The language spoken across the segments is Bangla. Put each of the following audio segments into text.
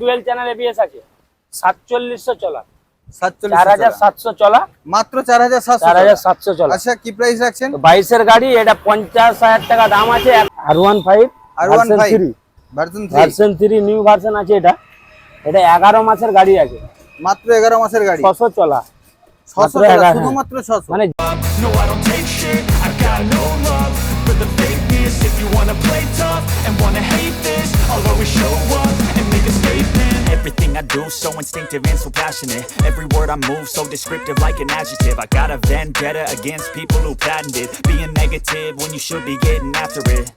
ডুয়েল চ্যানেল এবিএস আছে। সাতচল্লিশশো চলা। চার হাজার সাতশো চলা। মাত্র চার হাজার চার হাজার সাতশো চলা। আচ্ছা কি প্রাইস রাখছেন? বাইশের গাড়ি এটা পঞ্চাশ হাজার টাকা দাম আছে। R one five R one three version three new version আছে এটা। এটা এগারো মাসের গাড়ি আছে। মাত্র এগারো মাসের গাড়ি। ছশো চলা। ছশো শুধুমাত্র ছশো। মানে No, I don't take shit. I got no love for the fakeness. If you wanna play tough and wanna hate this, I'll always show up. Everything I do so instinctive and so passionate. Every word I move so descriptive like an adjective. I got a vendetta against people who patented being negative when you should be getting after it.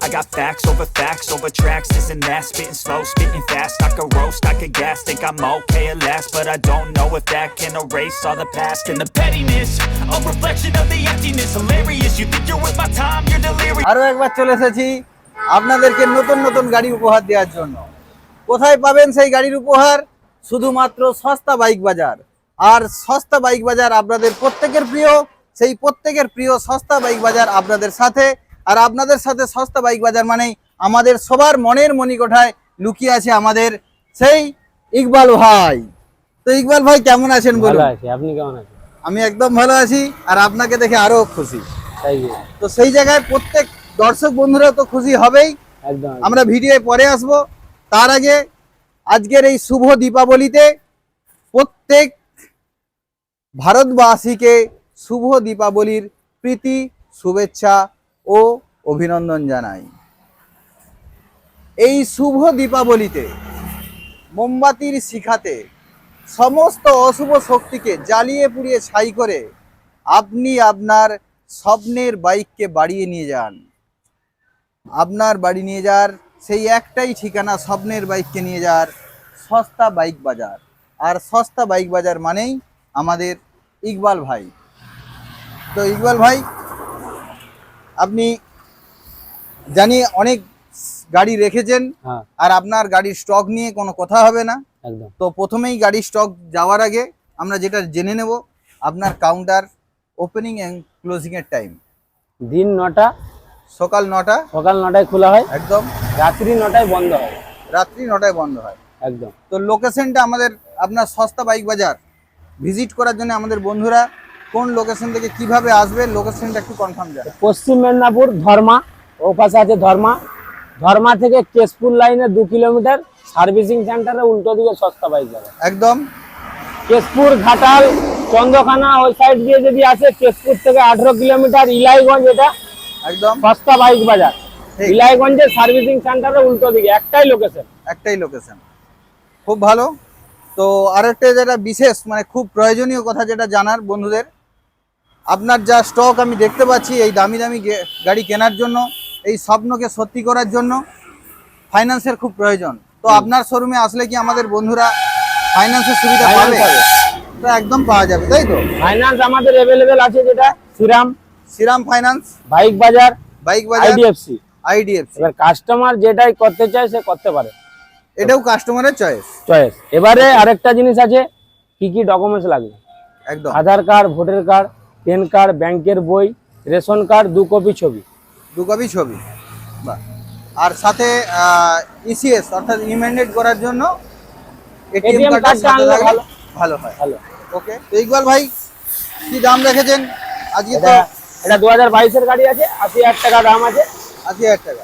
I got facts over facts over tracks, this and that. Spitting slow, spitting fast. I could roast, I could gas. Think I'm okay at last, but I don't know if that can erase all the past and the pettiness. A reflection of the emptiness. Hilarious. You think you're worth my time? You're delirious. আরো একবার চলে এসেছি আপনাদেরকে নতুন নতুন গাড়ি উপহার দেওয়ার জন্য কোথায় পাবেন সেই গাড়ির উপহার? শুধুমাত্র সস্তা বাইক বাজার। আর সস্তা বাইক বাজার আপনাদের প্রত্যেকের প্রিয় সেই প্রত্যেকের প্রিয় সস্তা বাইক বাজার আপনাদের সাথে। আর আপনাদের সাথে সস্তা বাইক বাজার মানেই আমাদের সবার মনের মণিকোঠায় লুকিয়ে আছে আমাদের সেই ইকবাল ভাই। তো ইকবাল ভাই কেমন আছেন বলুন? আপনি কেমন আছেন? আমি একদম ভালো আছি আর আপনাকে দেখে আরও খুশি। তো সেই জায়গায় প্রত্যেক দর্শক বন্ধুরা তো খুশি হবেই। আমরা ভিডিও পরে আসব। তার আগে আজকের এই শুভ দীপাবলিতে প্রত্যেক ভারতবাসীকে শুভ দীপাবলির প্রীতি, শুভেচ্ছা ও অভিনন্দন জানাই। এই শুভ দীপাবলিতে মোমবাতির শিখাতে সমস্ত অশুভ শক্তিকে জ্বালিয়ে পুড়িয়ে ছাই করে আপনি আপনার স্বপ্নের বাইককে বাড়িয়ে নিয়ে যান। আপনার বাড়ি নিয়ে যাওয়ার সেই একটাই ঠিকানা স্বপ্নের বাইককে নিয়ে যাওয়ার সস্তা বাইক বাজার। আর সস্তা বাইক বাজার মানেই আমাদের ইকবাল ভাই। তো ইকবাল ভাই আপনি জানি অনেক গাড়ি রেখেছেন হ্যাঁ। আর আপনার গাড়ির স্টক নিয়ে কোনো কথা হবে না। তো প্রথমেই গাড়ির স্টক যাওয়ার আগে আমরা যেটা জেনে নেব আপনার কাউন্টার ওপেনিং অ্যান্ড ক্লোজিংয়ের টাইম দিন নটা সকাল নটা। সকাল নটায় খোলা হয়। একদম। রাত্রি নটায় বন্ধ হয়। রাত্রি নটায় বন্ধ হয়। একদম। তো লোকেশনটা আমাদের আপনার সস্তা বাইক বাজার। ভিজিট করার জন্য আমাদের বন্ধুরা কোন লোকেশন থেকে কীভাবে আসবে লোকেশনটা একটু কনফার্ম জানা পশ্চিম মেদিনীপুর ধর্মা। ও পাশে আছে ধর্মা। ধর্মা থেকে কেশপুর লাইনে দু কিলোমিটার সার্ভিসিং সেন্টারে উল্টো দিকে সস্তা বাইক যাবে একদম। কেশপুর ঘাটাল চন্দ্রখানা ওই সাইড দিয়ে যদি আসে কেশপুর থেকে আঠেরো কিলোমিটার ইলাইগঞ্জ এটা একদম। সস্তা বাইক বাজার। ঠিক। ইলাইগঞ্জের সার্ভিসিং সেন্টারে উল্টো দিকে একটাই লোকেশন একটাই লোকেশন খুব ভালো। তো আরেকটা যেটা বিশেষ মানে খুব প্রয়োজনীয় কথা যেটা জানার বন্ধুদের আপনার যা স্টক আমি দেখতে পাচ্ছি এই দামি দামি গাড়ি কেনার জন্য এই স্বপ্নকে সত্যি করার জন্য ফাইন্যান্সের খুব প্রয়োজন। তো আপনার শোরুমে আসলে কি আমাদের বন্ধুরা ফাইন্যান্সের সুবিধা পাবে? একদম পাওয়া যাবে তাই তো? ফাইন্যান্স আমাদের অ্যাভেলেবেল আছে যেটা Shriram Shriram Finance Bike Bazaar Bike Bazaar IDFC. IDFC. এবার কাস্টমার যেটাই করতে চায় সে করতে পারে। এটাও কাস্টমারের চয়েস চয়েস এবারে আরেকটা জিনিস আছে কি কি ডকুমেন্টস লাগবে? একদম। Aadhaar card voter card PAN card ব্যাংকের বই রেশন কার্ড দু কপি ছবি। দু কপি ছবি। আর সাথে ইসিএস অর্থাৎ ইমেন্ডেট করার জন্য এটিএম কার্ডটা। ভালো। হয়। ভালো। ওকে তো ইকবাল ভাই কি দাম রেখেছেন? আজকে তো এটা দু হাজার বাইশের গাড়ি আছে আশি হাজার টাকা দাম আছে। আশি হাজার টাকা।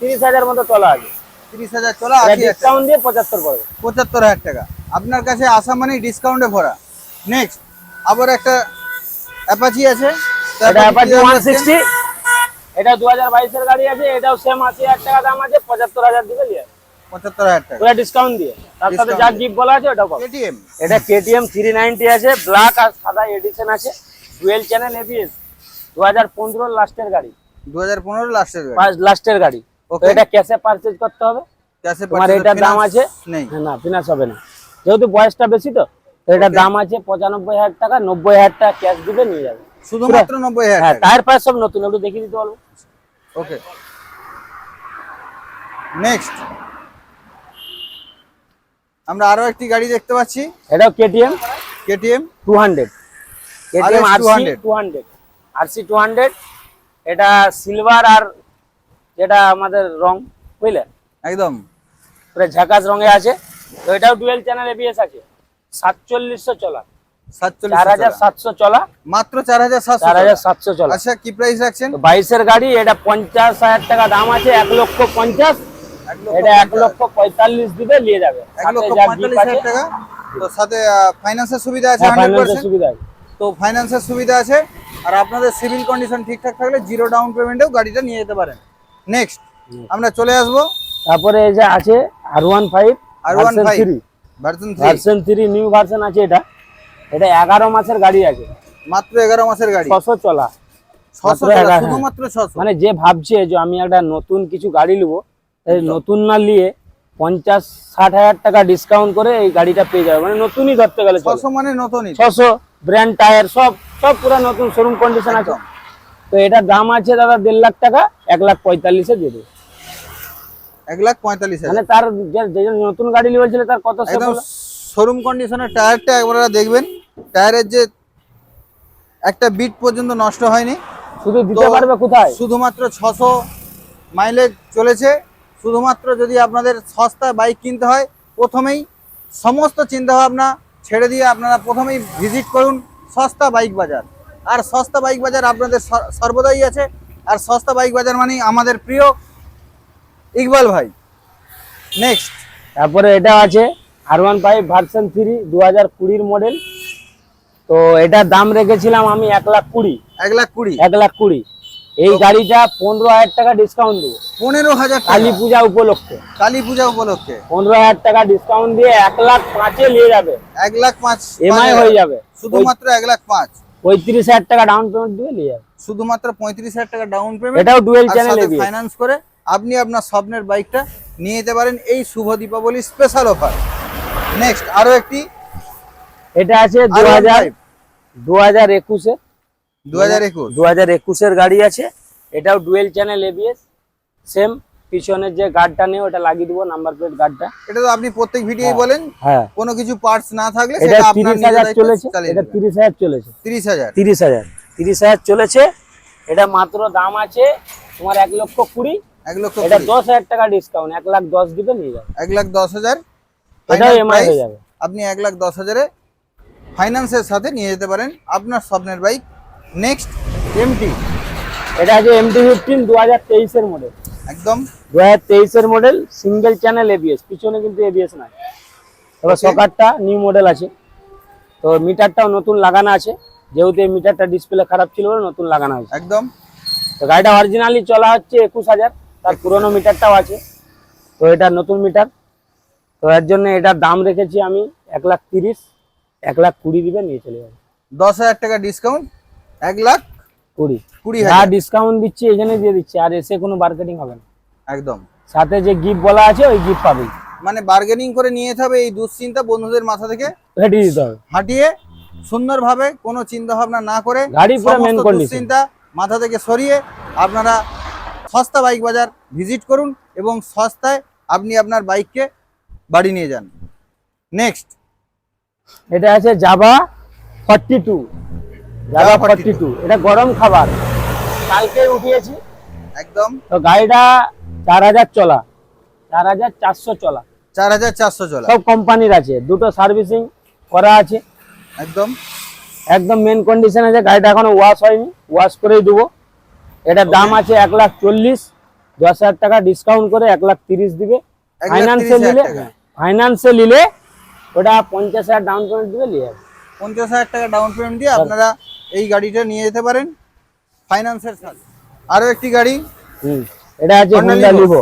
তিরিশ হাজার মতো তোলা আছে। তিরিশ হাজার চলা আশি ডিসকাউন্ট দিয়ে পঁচাত্তর পড়বে। পঁচাত্তর হাজার টাকা। আপনার কাছে আসা মানে ডিসকাউন্টে ভরা। নেক্সট আবার একটা অ্যাপাচি আছে। এটা অ্যাপাচি ওয়ান সিক্সটি এটা দু হাজার বাইশের গাড়ি আছে এটাও সেম আশি হাজার টাকা দাম আছে পঁচাত্তর হাজার দিবে দিয়ে। পঁচাত্তর হাজার টাকা। ডিসকাউন্ট দিয়ে। তার সাথে যা। গিফট বলা আছে এটিএম এটা কেটিএম থ্রি নাইনটি আছে ব্ল্যাক আর সাদা এডিশন আছে ডুয়েল চ্যানেল এবিএস দু হাজার পনেরো লাস্টের গাড়ি। দু হাজার পনেরো লাস্টের লাস্টের গাড়ি। এটা ক্যাশে পারচেজ করতে হবে। ক্যাশে তোমার এটার দাম আছে হ্যাঁ, না ফিনান্স হবে না। যেহেতু বয়সটা বেশি তো এটার দাম আছে পঁচানব্বই হাজার টাকা নব্বই হাজার টাকা ক্যাশ দিবে নিয়ে যাবে। শুধুমাত্র নব্বই হাজার হ্যাঁ টায়ার ফায়ার সব নতুন একটু দেখিয়ে দিতে পারব ওকে নেক্সট আমরা আরও একটি গাড়ি দেখতে পাচ্ছি। এটাও KTM KTM two hundred KTM RC 200 two hundred RC two hundred এটা সিলভার আর যেটা আমাদের রং বুঝলে? একদম। পুরো ঝাকাস রঙে আছে। তো এটাও ডুয়েল চ্যানেল এবিএস আছে। সাতচল্লিশশো চলা। মাত্র আচ্ছা কি প্রাইস রাখছেন? বাইশের গাড়ি এটা পঞ্চাশ হাজার টাকা দাম আছে এক লক্ষ পঞ্চাশ। এটা এক লক্ষ পঁয়তাল্লিশ দিবে নিয়ে যাবে। এক লক্ষ পঁয়তাল্লিশ হাজার টাকা। তো সাথে ফাইন্যান্সের সুবিধা আছে সুবিধা তো ফাইন্যান্সের সুবিধা আছে। আর আপনাদের সিভিল কন্ডিশন ঠিকঠাক থাকলে জিরো ডাউন পেমেন্টেও গাড়িটা নিয়ে যেতে পারেন। নেক্সট আমরা চলে আসব। তারপরে এই যে আছে R one five R one five three version three version three new version আছে এটা। এটা এগারো মাসের গাড়ি আছে। মাত্র এগারো মাসের গাড়ি। ছশো চলা। মানে যে ভাবছে যে আমি একটা নতুন কিছু গাড়ি নেব নতুন। না নিয়ে পঞ্চাশ ষাট হাজার টাকা ডিসকাউন্ট করে এই গাড়িটা পেয়ে যাবে। মানে নতুনই ধরতে গেলে ছশো মানে নতুনই। ছশো। ব্র্যান্ড টায়ার সব সব পুরো নতুন শোরুম কন্ডিশন আছে। তো এটার দাম আছে দাদা দেড় লাখ টাকা এক লাখ পঁয়তাল্লিশে দিয়ে দেবে। এক লাখ পঁয়তাল্লিশ মানে তার যে যে নতুন গাড়ি নিয়ে বলছিল তার কত শোরুম কন্ডিশনের টায়ারটা একবার দেখবেন। টায়ারের যে একটা বিট পর্যন্ত নষ্ট হয়নি। শুধু দিতে পারবে কোথায়? শুধুমাত্র ছশো মাইলেজ চলেছে। শুধুমাত্র যদি আপনাদের সস্তা বাইক কিনতে হয় প্রথমেই সমস্ত চিন্তাভাবনা ছেড়ে দিয়ে আপনারা প্রথমেই ভিজিট করুন সস্তা বাইক বাজার। আর সস্তা বাইক বাজার আপনাদের সর্বদাই আছে। আর সস্তা বাইক বাজার মানেই আমাদের প্রিয় ইকবাল ভাই। নেক্সট তারপরে এটা আছে R one five version three দু হাজার কুড়ির মডেল তো এটার দাম রেখেছিলাম আমি এক লাখ কুড়ি। এক লাখ কুড়ি। এক লাখ কুড়ি। এই গাড়িটা পনেরো হাজার টাকা ডিসকাউন্ট দেবো পনেরো হাজার কালী পূজা উপলক্ষে। কালী পূজা উপলক্ষে। পনেরো হাজার টাকা ডিসকাউন্ট দিয়ে এক লাখ পাঁচে নিয়ে যাবে। এক লাখ পাঁচ এমআই হয়ে যাবে। শুধুমাত্র এক লাখ পাঁচ। পঁয়ত্রিশ হাজার টাকা ডাউন পেমেন্ট দিয়ে নিয়ে যাবে। শুধুমাত্র পঁয়ত্রিশ হাজার টাকা ডাউন পেমেন্ট এটাও ডুয়েল চ্যানেল ফাইন্যান্স করে আপনি আপনার স্বপ্নের বাইকটা নিয়ে যেতে পারেন এই শুভ দীপাবলি স্পেশাল অফার নেক্সট আরও একটি। এটা আছে দু হাজার দু হাজার একুশে। দু হাজার একুশের গাড়ি আছে। এটাও ডুয়েল চ্যানেল এবিএস সেম পিছনের যে গার্ডটা নেই ওটা লাগিয়ে দিব নাম্বার প্লেট গার্ডটা এটা তো আপনি প্রত্যেক ভিডিওই বলেন হ্যাঁ। কোনো কিছু পার্টস না থাকলে সেটা আপনার চলেছে এটা দেবেন তিরিশ হাজার চলেছে। তিরিশ হাজার। তিরিশ হাজার তিরিশ হাজার চলেছে। এটা মাত্র দাম আছে তোমার এক লক্ষ কুড়ি। এক লক্ষ এটা কুড়ি। দশ হাজার টাকা ডিসকাউন্ট এক লাখ দশ দিবে নিয়ে যাবে। এক লাখ দশ হাজার। এটাও Final এমআই হয়ে যাবে। আপনি এক লাখ দশ হাজারে ফাইন্যান্সের সাথে নিয়ে যেতে পারেন। আপনার স্বপ্নের বাইক নেক্সট এমটি এটা আছে এমটি ফিফটিন দু হাজার তেইশের মডেল একদম। দু হাজার তেইশের মডেল সিঙ্গেল চ্যানেল এবিএস পিছনে কিন্তু এবিএস নাই। তবে Okay. সকারটা নিউ মডেল আছে। তো মিটারটাও নতুন লাগানো আছে। যেহেতু এই মিটারটা ডিসপ্লে খারাপ ছিল বলে নতুন লাগানো হয়েছে। একদম। তো গাড়িটা অরিজিনালি চলা হচ্ছে একুশ হাজার। তার পুরোনো মিটারটাও আছে। তো এটা নতুন মিটার। তো এর জন্য এটার দাম রেখেছি আমি এক লাখ তিরিশ। এক লাখ কুড়ি দিবে নিয়ে চলে যাবে। দশ হাজার টাকা ডিসকাউন্ট এক লাখ কুড়ি। কুড়ি হাজার। ডিসকাউন্ট দিচ্ছি এখানে দিয়ে দিচ্ছি। আর এসে কোনো মার্কেটিং হবে না। একদম। সাথে যে গিফট বলা আছে ওই গিফট পাবেই। মানে বার্গেনিং করে নিয়ে যেতে হবে এই দুশ্চিন্তা বন্ধুদের মাথা থেকে। হেঁটে দিতে হবে। হাঁটিয়ে সুন্দরভাবে কোনো চিন্তা ভাবনা না করে গাড়ি। দুশ্চিন্তা মাথা থেকে সরিয়ে আপনারা সস্তা বাইক বাজার ভিজিট করুন এবং সস্তায় আপনি আপনার বাইককে বাড়ি নিয়ে যান। নেক্সট এটা আছে Jawa forty two Jawa forty two এটা গরম খাবার। কালকে উঠিয়েছি। একদম। তো গাড়িটা চার হাজার চলা। চার হাজার চারশো চলা। চার হাজার চারশো চলা। সব কোম্পানির আছে। দুটো সার্ভিসিং করা আছে। একদম। একদম মেন কন্ডিশন আছে। গাড়িটা এখনও ওয়াশ হয়নি। ওয়াশ করেই দেবো এটার দাম আছে এক লাখ চল্লিশ। দশ হাজার টাকা ডিসকাউন্ট করে এক লাখ তিরিশ দিবে। ফাইন্যান্সে নিলে ফাইন্যান্সে নিলে ওটা পঞ্চাশ হাজার ডাউন পেমেন্ট দিবে নিয়ে যাবে পঞ্চাশ হাজার টাকা ডাউন পেমেন্ট দিয়ে আপনারা এই গাড়িটা নিয়ে যেতে পারেন ফাইন্যান্সের সাথে আরও একটি গাড়ি। হুম এটা আছে হুন্ডা লিভো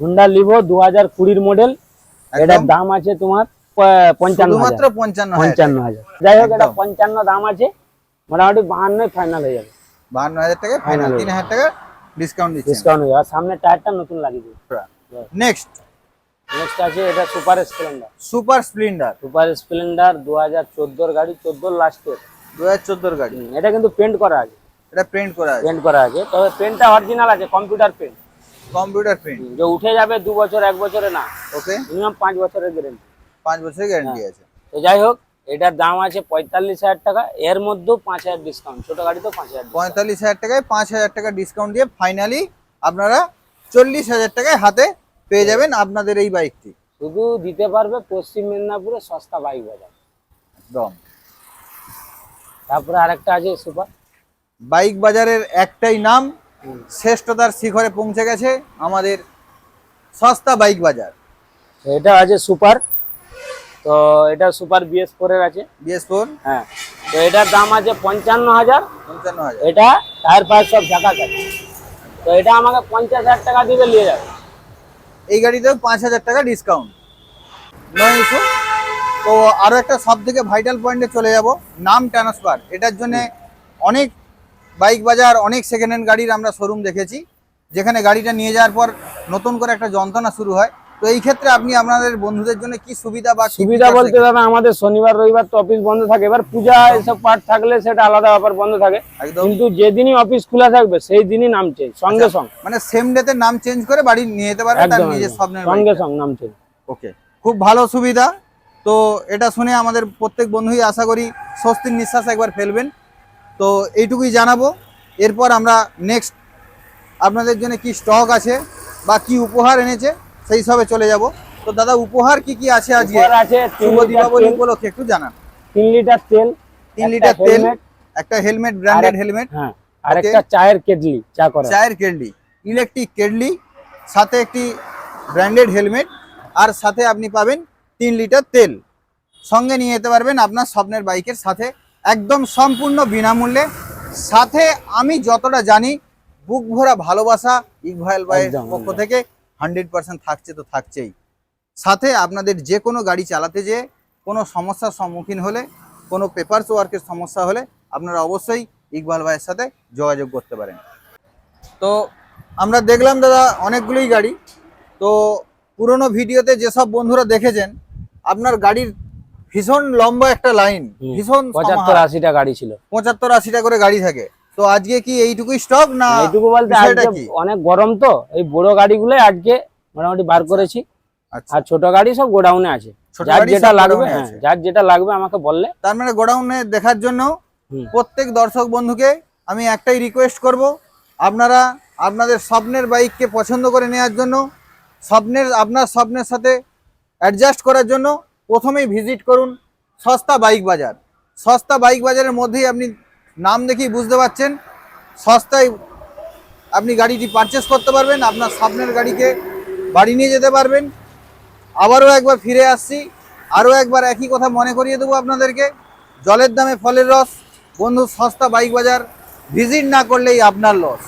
হুন্ডা লিভো দু হাজার কুড়ির মডেল এটার দাম আছে তোমার পঞ্চান্ন হাজার। পঞ্চান্ন পঞ্চান্ন হাজার। যাই হোক এটা পঞ্চান্ন দাম আছে। মোটামুটি বাহান্ন ফাইনাল হয়ে যাবে। বাহান্ন হাজার টাকা ফাইনাল তিন হাজার টাকা ডিসকাউন্ট ডিসকাউন্ট হয়ে যাবে। আর সামনে টায়ারটা নতুন লাগিয়ে দেবে। নেক্সট নেক্সট আছে এটা super Splendor super Splendor super Splendor দু হাজার চোদ্দোর গাড়ি চোদ্দোর লাস্টের দু হাজার চোদ্দোর গাড়ি। এটা কিন্তু পেন্ট করা আছে। এটা প্রিন্ট করা আছে। পেন্ট করা আছে। তবে পেন্টটা অরিজিনাল আছে কম্পিউটার পেন্ট কম্পিউটার প্রিন্ট যে উঠে যাবে দু বছর এক বছরে না। ওকে মিনিমাম পাঁচ বছরের গ্যারেন্টি পাঁচ বছরের গ্যারান্টি। আছে। তো যাই হোক এটার দাম আছে পঁয়তাল্লিশ হাজার টাকা। এর মধ্যেও পাঁচ হাজার ডিসকাউন্ট ছোট গাড়ি তো পাঁচ হাজার। পঁয়তাল্লিশ হাজার টাকায় পাঁচ হাজার টাকা ডিসকাউন্ট দিয়ে ফাইনালি আপনারা চল্লিশ হাজার টাকায় হাতে পেয়ে যাবেন আপনাদের এই বাইকটি। শুধু দিতে পারবে পশ্চিম মেদিনীপুরে সস্তা বাইক বাজার। একদম। তারপরে আরেকটা আছে সুপার। বাইক বাজারের একটাই নাম শ্রেষ্ঠতার শিখরে পৌঁছে গেছে আমাদের সস্তা বাইক বাজার। এটা আছে সুপার। তো এটা সুপার বিএস ফোরের আছে। BS four? হ্যাঁ। তো এটার দাম আছে পঞ্চান্ন হাজার। পঞ্চান্ন হাজার। এটা টায়ার ফায়ার সব ঝাঁকা তো এটা আমাকে পঞ্চাশ হাজার টাকা দিবে নিয়ে যাবে। এই গাড়িতে পাঁচ হাজার টাকা ডিসকাউন্ট নয় ইস্যু। তো আরও একটা সব থেকে ভাইটাল পয়েন্টে চলে যাব, নাম ট্রান্সফার এটার জন্য অনেক বাইক বাজার, অনেক সেকেন্ড হ্যান্ড গাড়ির আমরা শোরুম দেখেছি। যেখানে গাড়িটা নিয়ে যাওয়ার পর নতুন করে একটা যন্ত্রণা শুরু হয়। তো এই ক্ষেত্রে আপনি আপনাদের বন্ধুদের জন্য কি সুবিধা বা সুবিধা বলতে দাদা আমাদের শনিবার রবিবার তো অফিস বন্ধ থাকে। এবার পূজা এসব পার্ট থাকলে সেটা আলাদা ব্যাপার বন্ধ থাকে। কিন্তু যেদিনই অফিস খোলা থাকবে সেই দিনই নাম চেঞ্জ সঙ্গে সঙ্গে। মানে সেম ডেতে নাম চেঞ্জ করে বাড়ি নিয়ে যেতে পারবে তার নিজের। স্বপ্নের সঙ্গে। সঙ্গে নাম চেঞ্জ ওকে খুব ভালো সুবিধা। তো এটা শুনে আমাদের প্রত্যেক বন্ধুই আশা করি স্বস্তির নিঃশ্বাস একবার ফেলবেন। তো এইটুকুই জানাব। এরপর আমরা নেক্সট আপনাদের জন্য কি স্টক আছে বা কি উপহার এনেছে সেই সবে চলে যাব। তো দাদা উপহার কি কি আছে আজকে? আছে শুভ দীপাবলি উপলক্ষে একটু জানান। তিন লিটার তেল তিন লিটার তেল একটা হেলমেট ব্র্যান্ডেড হেলমেট হ্যাঁ আর একটা চায়ের কেটলি চা করা চায়ের কেডলি ইলেকট্রিক কেডলি সাথে একটি ব্র্যান্ডেড হেলমেট আর সাথে আপনি পাবেন তিন লিটার তেল। সঙ্গে নিয়ে যেতে পারবেন আপনার স্বপ্নের বাইকের সাথে একদম সম্পূর্ণ বিনামূল্যে। সাথে আমি যতটা জানি বুক ভরা ভালোবাসা ইকভাইল ভাইয়ের পক্ষ থেকে। হান্ড্রেড পার্সেন্ট থাকছে তো থাকছেই। সাথে আপনাদের যে কোনো গাড়ি চালাতে যেয়ে কোনো সমস্যার সম্মুখীন হলে কোনো পেপারস ওয়ার্কের সমস্যা হলে আপনারা অবশ্যই ইকবাল ভাইয়ের সাথে যোগাযোগ করতে পারেন। তো আমরা দেখলাম দাদা অনেকগুলোই গাড়ি। তো পুরোনো ভিডিওতে যেসব বন্ধুরা দেখেছেন আপনার গাড়ির ভীষণ লম্বা একটা লাইন ভীষণ পঁচাত্তর আশিটা গাড়ি ছিল। পঁচাত্তর আশিটা করে গাড়ি থাকে। তো আজকে কি এইটুকুই স্টক না এইটুকু বলতে আজকে অনেক গরম তো এই বড় গাড়িগুলো আজকে মোটামুটি বার করেছি। আচ্ছা। আর ছোট গাড়ি সব গোডাউনে আছে। যার যেটা লাগবে হ্যাঁ। যার যেটা লাগবে আমাকে বললে। তার মানে গোডাউনে দেখার জন্য প্রত্যেক দর্শক বন্ধুকে আমি একটাই রিকোয়েস্ট করব আপনারা আপনাদের স্বপ্নের বাইককে পছন্দ করে নেওয়ার জন্য স্বপ্নের আপনার স্বপ্নের সাথে অ্যাডজাস্ট করার জন্য প্রথমেই ভিজিট করুন সস্তা বাইক বাজার। সস্তা বাইক বাজারের মধ্যেই আপনি নাম দেখেই বুঝতে পারছেন। সস্তায় আপনি গাড়িটি পারচেস করতে পারবেন, আপনার স্বপ্নের গাড়িকে বাড়ি নিয়ে যেতে পারবেন। আবারও একবার ফিরে আসছি, আরও একবার একই কথা মনে করিয়ে দেবো আপনাদেরকে। জলের দামে ফলের রস, বন্ধু সস্তা বাইক বাজার ভিজিট না করলেই আপনার লস